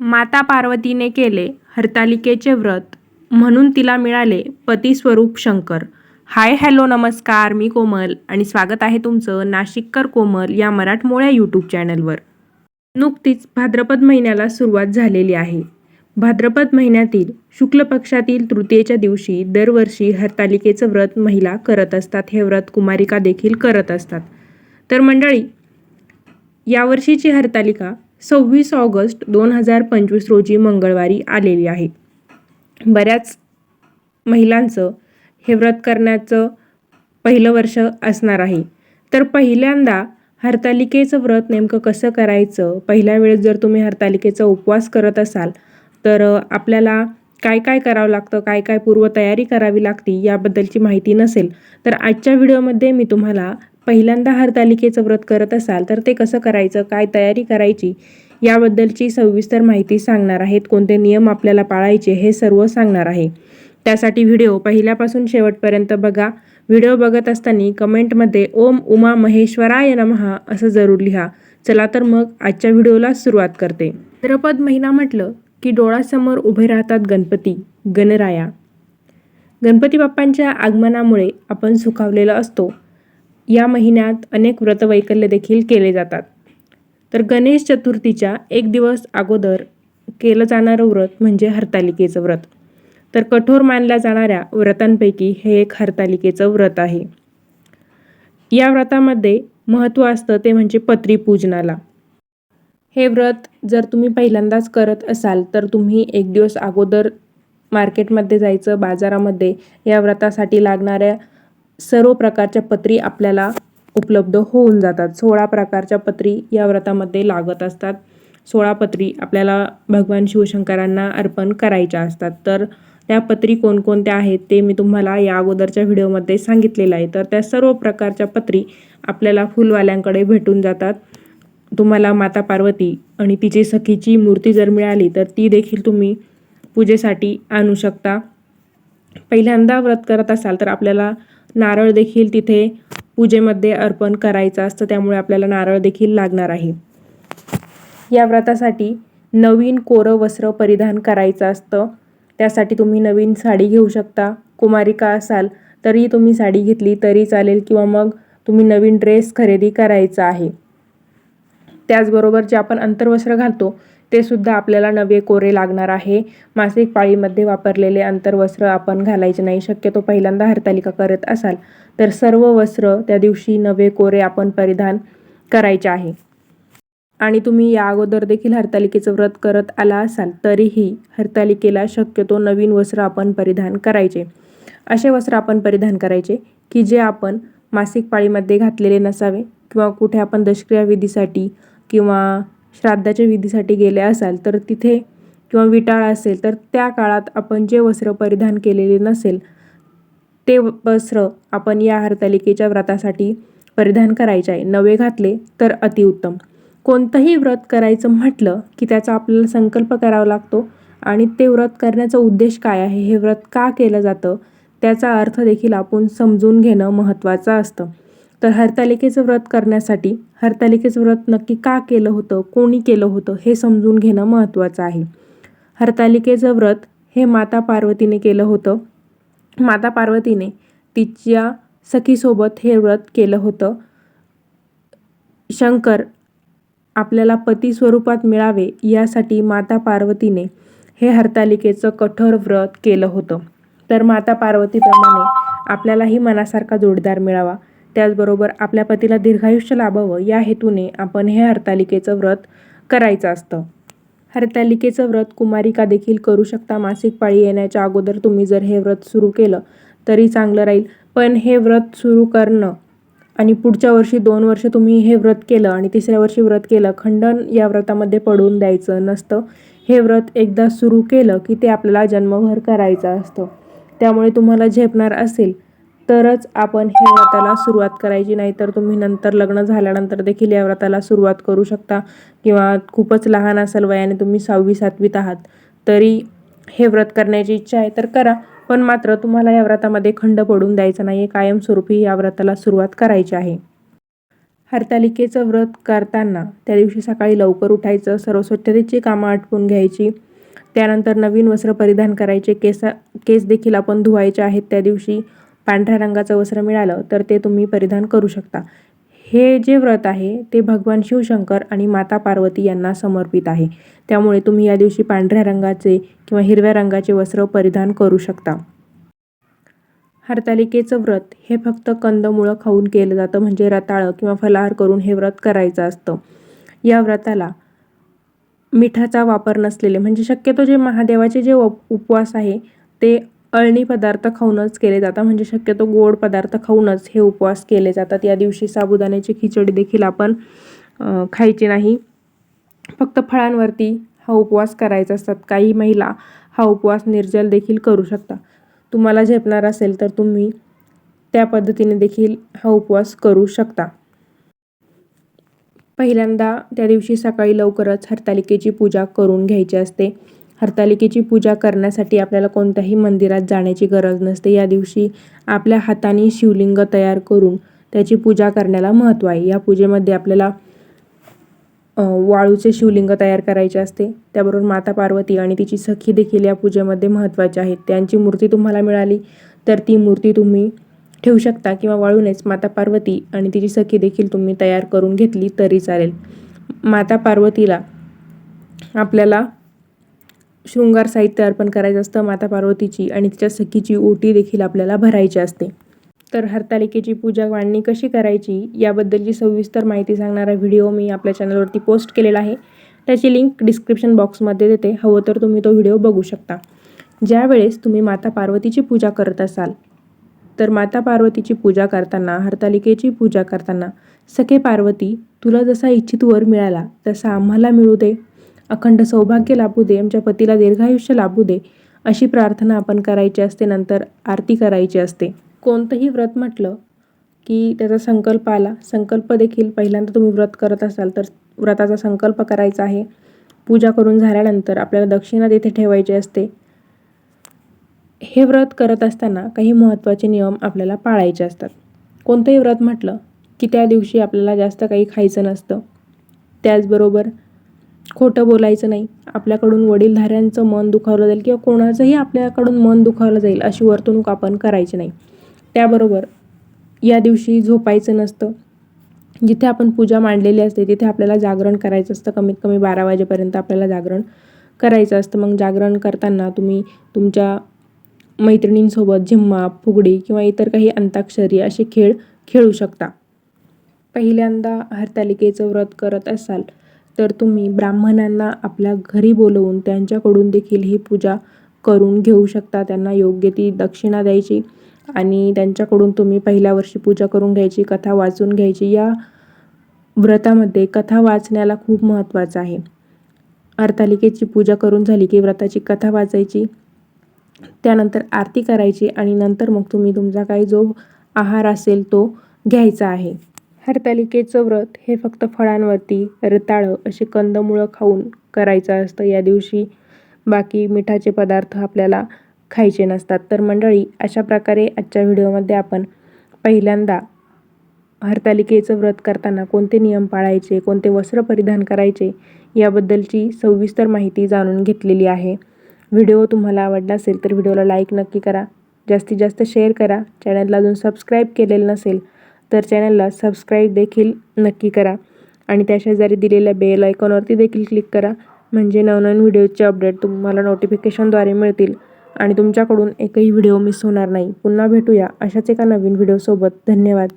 माता पार्वतीने केले हरतालिकेचे व्रत. म्हणून तिला मिळाले पती स्वरूप शंकर. हाय हॅलो नमस्कार मी कोमल आणि स्वागत आहे तुमचं नाशिककर कोमल या मराठमोळ्या यूट्यूब चॅनलवर. नुकतीच भाद्रपद महिन्याला सुरुवात झालेली आहे. भाद्रपद महिन्यातील शुक्ल पक्षातील तृतीयेच्या दिवशी दरवर्षी हरतालिकेचं व्रत महिला करत असतात. हे व्रत कुमारिका देखील करत असतात. तर मंडळी यावर्षीची हरतालिका सव्वीस ऑगस्ट दोन हजार पंचवीस रोजी मंगळवारी आलेली आहे. बऱ्याच महिलांचं हे व्रत करण्याचं पहिलं वर्ष असणार आहे. तर पहिल्यांदा हरतालिकेचं व्रत नेमकं कसं करायचं? पहिल्या वेळेस जर तुम्ही हरतालिकेचा उपवास करत असाल तर आपल्याला काय काय करावं लागतं? काय काय पूर्वतयारी करावी लागते? याबद्दलची माहिती नसेल तर आजच्या व्हिडिओमध्ये मी तुम्हाला पहिल्यांदा हरतालिकेचं व्रत करत असाल तर ते कसं करायचं काय तयारी करायची याबद्दलची सविस्तर माहिती सांगणार आहेत. कोणते नियम आपल्याला पाळायचे हे सर्व सांगणार आहे. त्यासाठी व्हिडिओ पहिल्यापासून शेवटपर्यंत बघा. व्हिडिओ बघत असताना कमेंटमध्ये ओम उमा महेश्वराय नमहा असं जरूर लिहा. चला तर मग आजच्या व्हिडिओला सुरुवात करते. द्रपद महिना म्हटलं की डोळ्यासमोर उभे राहतात गणपती गणराया. गणपती बाप्पांच्या आगमनामुळे आपण सुखावलेलं असतो. या महिन्यात अनेक व्रतवैकल्य देखील केले जातात. तर गणेश चतुर्थीच्या एक दिवस अगोदर केलं जाणारं व्रत म्हणजे हरतालिकेचं व्रत. तर कठोर मानल्या जाणाऱ्या व्रतांपैकी हे एक हरतालिकेचं व्रत आहे. या व्रतामध्ये महत्त्व असतं ते म्हणजे पत्री पूजनाला. हे व्रत जर तुम्ही पहिल्यांदाच करत असाल तर तुम्ही एक दिवस अगोदर मार्केटमध्ये जायचं बाजारामध्ये या व्रतासाठी लागणाऱ्या सर्व प्रकारच्या पत्री आपल्याला उपलब्ध होऊन जातात. सोळा प्रकारच्या पत्री या व्रतामध्ये लागत असतात. सोळा पत्री आपल्याला भगवान शिवशंकरांना अर्पण करायच्या असतात. तर त्या पत्री कोणकोणत्या आहेत ते मी तुम्हाला या अगोदरच्या व्हिडिओमध्ये सांगितलेलं आहे. तर त्या सर्व प्रकारच्या पत्री आपल्याला फुलवाल्यांकडे भेटून जातात. तुम्हाला माता पार्वती आणि तिची सखीची मूर्ती जर मिळाली तर ती देखील तुम्ही पूजेसाठी आणू शकता. पहिल्यांदा व्रत करत असाल तर आपल्याला नारळ देखील तिथे पूजेमध्ये अर्पण करायचं असतं. त्यामुळे आपल्याला नारळ देखील लागणार आहे. या व्रतासाठी नवीन कोरं वस्त्र परिधान करायचं असतं. त्यासाठी तुम्ही नवीन साडी घेऊ शकता. कुमारिका असाल तरी तुम्ही साडी घेतली तरी चालेल किंवा मग तुम्ही नवीन ड्रेस खरेदी करायचा आहे. त्याचबरोबर जे आपण अंतर्वस्त्र घालतो ते सुद्धा आपल्याला नवे कोरे लागणार आहे. मासिक पाळीमध्ये वापरलेले अंतर्वस्त्र आपण घालायचे नाही शक्यतो पहिल्यांदा हरतालिका करत असाल तर सर्व वस्त्र त्या दिवशी नवे कोरे आपण परिधान करायचे आहे. आणि तुम्ही या अगोदर देखील हरतालिकेचं व्रत करत आला असाल तरीही हरतालिकेला शक्यतो नवीन वस्त्र आपण परिधान करायचे. असे वस्त्र आपण परिधान करायचे की जे आपण मासिक पाळीमध्ये घातलेले नसावे किंवा कुठे आपण दशक्रिया विधीसाठी किंवा श्राद्धाच्या विधीसाठी गेले असाल तर तिथे किंवा विटाळ असेल तर त्या काळात आपण जे वस्त्र परिधान केलेले नसेल ते वस्त्र आपण या हरतालिकेच्या व्रतासाठी परिधान करायचे आहे. नवे घातले तर अतिउत्तम कोणतंही व्रत करायचं म्हटलं की त्याचा आपल्याला संकल्प करावा लागतो आणि ते व्रत करण्याचा उद्देश काय आहे हे व्रत का केलं जातं त्याचा अर्थ देखील आपण समजून घेणं महत्त्वाचं असतं. तर हरतालिकेचं व्रत करण्यासाठी हरतालिकेचं व्रत नक्की का केलं होतं कोणी केलं होतं हे समजून घेणं महत्त्वाचं आहे. हरतालिकेचं व्रत हे माता पार्वतीने केलं होतं. माता पार्वतीने तिच्या सखीसोबत हे व्रत केलं होतं. शंकर आपल्याला पती स्वरूपात मिळावे यासाठी माता पार्वतीने हे हरतालिकेचं कठोर व्रत केलं होतं. तर माता पार्वतीप्रमाणे आपल्यालाही मनासारखा जोडीदार मिळावा. त्याचबरोबर आपल्या पतीला दीर्घायुष्य लाभावं या हेतूने आपण हे हरतालिकेचं व्रत करायचं असतं. हरतालिकेचं व्रत कुमारिका देखील करू शकता. मासिक पाळी येण्याच्या अगोदर तुम्ही जर हे व्रत सुरू केलं तरी चांगलं राहील. पण हे व्रत सुरू करणं आणि पुढच्या वर्षी दोन वर्ष तुम्ही हे व्रत केलं आणि तिसऱ्या वर्षी व्रत केलं खंडन या व्रतामध्ये पडून द्यायचं नसतं. हे व्रत एकदा सुरू केलं की ते आपल्याला जन्मभर करायचं असतं. त्यामुळे तुम्हाला झेपणार असेल. तरच आपण हे व्रताला सुरुवात करायची. नाही तर तुम्ही नंतर लग्न झाल्यानंतर देखील या व्रताला सुरुवात करू शकता. किंवा खूपच लहान असाल वयाने तुम्ही सहावी सातवीत आहात तरी हे व्रत करण्याची इच्छा आहे तर करा. पण मात्र तुम्हाला या व्रतामध्ये खंड पडून द्यायचा नाही आहे कायमस्वरूपी या व्रताला सुरुवात करायची आहे. हरतालिकेचं व्रत करताना त्या दिवशी सकाळी लवकर उठायचं सर्व स्वच्छतेची कामं आटपून घ्यायची. त्यानंतर नवीन वस्त्र परिधान करायचे. केसा केस देखील आपण धुवायचे आहेत त्या दिवशी. पांढऱ्या रंगाचं वस्त्र मिळालं तर ते तुम्ही परिधान करू शकता. हे जे व्रत आहे ते भगवान शिवशंकर आणि माता पार्वती यांना समर्पित आहे. त्यामुळे तुम्ही या दिवशी पांढऱ्या रंगाचे किंवा हिरव्या रंगाचे वस्त्र परिधान करू शकता. हरतालिकेचं व्रत हे फक्त कंदमुळं खाऊन केलं जातं म्हणजे रताळं किंवा फलाहार करून हे व्रत करायचं असतं. या व्रताला मिठाचा वापर नसलेले म्हणजे शक्यतो जे महादेवाचे जे उप उपवास आहे ते अळणी पदार्थ खाऊनच केले जातात. म्हणजे शक्यतो गोड पदार्थ खाऊनच हे उपवास केले जातात. या दिवशी साबुदाण्याची खिचडी देखील आपण खायची नाही. फक्त फळांवरती हा उपवास करायचा असतात. काही महिला हा उपवास निर्जल देखील करू शकता तुम्हाला झेपणार असेल तर तुम्ही त्या पद्धतीने देखील हा उपवास करू शकता. पहिल्यांदा त्या दिवशी सकाळी लवकरच हरतालिकेची पूजा करून घ्यायची असते. हरतालिकेची पूजा करण्यासाठी आपल्याला कोणत्याही मंदिरात जाण्याची गरज नसते. या दिवशी आपल्या हाताने शिवलिंग तयार करून त्याची पूजा करण्याला महत्त्व आहे. या पूजेमध्ये आपल्याला वाळूचे शिवलिंग तयार करायचे असते. त्याबरोबर माता पार्वती आणि तिची सखी देखील या पूजेमध्ये महत्त्वाच्या आहेत. त्यांची मूर्ती तुम्हाला मिळाली तर ती मूर्ती तुम्ही ठेवू शकता किंवा वाळूनेच माता पार्वती आणि तिची सखी देखील तुम्ही तयार करून घेतली तरी चालेल. माता पार्वतीला आपल्याला शृंगार साहित्य अर्पण करायचं असतं माता पार्वतीची आणि तिच्या सखीची ओटी देखील आपल्याला भरायची असते. तर हरतालिकेची पूजा मांडणी कशी करायची याबद्दलची सविस्तर माहिती सांगणारा व्हिडिओ मी आपल्या चॅनलवरती पोस्ट केलेला आहे. त्याची लिंक डिस्क्रिप्शन बॉक्समध्ये देते. हवं तर तुम्ही तो व्हिडिओ बघू शकता. ज्यावेळेस तुम्ही माता पार्वतीची पूजा करत असाल तर माता पार्वतीची पूजा करताना हरतालिकेची पूजा करताना सखे पार्वती तुला जसा इच्छित वर मिळाला तसा आम्हाला मिळू दे. अखंड सौभाग्य लाभू दे आमच्या पतीला दीर्घायुष्य लाभू दे अशी प्रार्थना आपण करायची असते नंतर आरती करायची असते. कोणतंही व्रत म्हटलं की त्याचा संकल्प आला संकल्प देखील पहिल्यांदा तुम्ही व्रत करत असाल तर व्रताचा संकल्प करायचा आहे. पूजा करून झाल्यानंतर आपल्याला दक्षिणा तिथे ठेवायची असते. हे व्रत करत असताना काही महत्त्वाचे नियम आपल्याला पाळायचे असतात. कोणतंही व्रत म्हटलं की त्या दिवशी आपल्याला जास्त काही खायचं नसतं. त्याचबरोबर खोटं बोलायचं नाही. आपल्याकडून वडीलधाऱ्यांचं मन दुखावलं जाईल किंवा कोणाचंही आपल्याकडून मन दुखावलं जाईल अशी वर्तणूक आपण करायची नाही. त्याबरोबर या दिवशी झोपायचं नसतं. जिथे आपण पूजा मांडलेली असते तिथे आपल्याला जागरण करायचं असतं. कमीत कमी बारा वाजेपर्यंत आपल्याला जागरण करायचं असतं. मग जागरण करताना तुम्ही तुमच्या मैत्रिणींसोबत झिम्मा फुगडी किंवा इतर काही अंताक्षरी असे खेळ खेळू शकता. पहिल्यांदा हरतालिकेचं व्रत करत असाल तर तुम्ही ब्राह्मणांना आपल्या घरी बोलवून त्यांच्याकडून देखील ही पूजा करून घेऊ शकता. त्यांना योग्य ती दक्षिणा द्यायची आणि त्यांच्याकडून तुम्ही पहिल्या वर्षी पूजा करून घ्यायची कथा वाचून घ्यायची. या व्रतामध्ये कथा वाचण्याला खूप महत्त्वाचं आहे. अर्थालिकेची पूजा करून झाली की व्रताची कथा वाचायची त्यानंतर आरती करायची आणि नंतर मग तुम्ही तुमचा काही जो आहार असेल तो घ्यायचा आहे. हरतालिकेचं व्रत हे फक्त फळांवरती रताळं असे कंदमुळं खाऊन करायचं असतं. या दिवशी बाकी मिठाचे पदार्थ आपल्याला खायचे नसतात. तर मंडळी अशा प्रकारे आजच्या व्हिडिओमध्ये आपण पहिल्यांदा हरतालिकेचं व्रत करताना कोणते नियम पाळायचे कोणते वस्त्र परिधान करायचे याबद्दलची सविस्तर माहिती जाणून घेतलेली आहे. व्हिडिओ तुम्हाला आवडला असेल तर व्हिडिओला लाईक नक्की करा. जास्तीत जास्त शेअर करा. चॅनलला अजून सबस्क्राईब केलेलं नसेल तर चॅनलला सबस्क्राईब देखील नक्की करा आणि त्या शेजारी दिलेल्या बेल आयकॉनवरती देखील क्लिक करा म्हणजे नवनवीन व्हिडिओचे अपडेट तुम्हाला नोटिफिकेशनद्वारे मिळतील आणि तुमच्याकडून एकही व्हिडिओ मिस होणार नाही. पुन्हा भेटूया अशाच एका नवीन व्हिडिओसोबत. धन्यवाद.